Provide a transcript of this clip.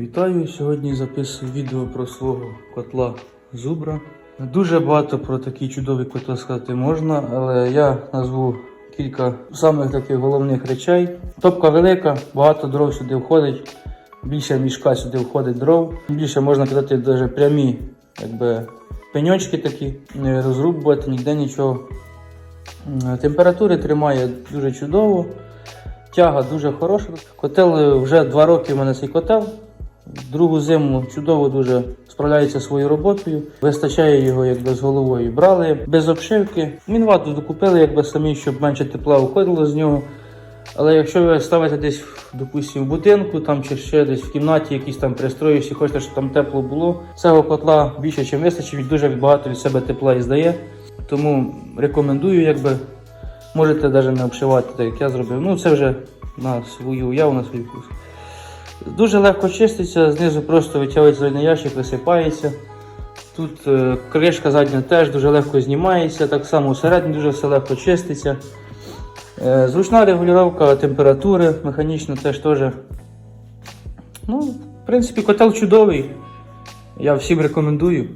Вітаю! Сьогодні записую відео про свого котла Зубра. Дуже багато про такі чудові котли сказати можна, але я назву кілька самих таких головних речей. Топка велика, багато дров сюди входить, більше мішка сюди входить дров. Більше можна кидати навіть прямі якби, пеньочки такі, не розрубувати ніде нічого. Температури тримає дуже чудово. Тяга дуже хороша. Котел е, вже два роки в мене цей котел. Другу зиму чудово дуже справляється своєю роботою. Вистачає його якби з головою. Брали без обшивки. Мінвату докупили якби самі, щоб менше тепла виходило з нього. Але якщо ви ставите десь, допустимо, в будинку там, чи ще десь в кімнаті якісь там пристрої, якщо хочете, щоб там тепло було, цього котла більше, ніж вистачить, він дуже багато від себе тепла і здає. Тому рекомендую, якби можете навіть не обшивати, так як я зробив. Ну, це вже на свою уяву, на свій вкус. Дуже легко чиститься, знизу просто витягується зелений ящик, висипається. Тут е, кришка задня теж дуже легко знімається, так само всередині дуже все легко чиститься. Е, зручна регулювання температури, механічно теж теж. Ну, в принципі, котел чудовий. Я всім рекомендую.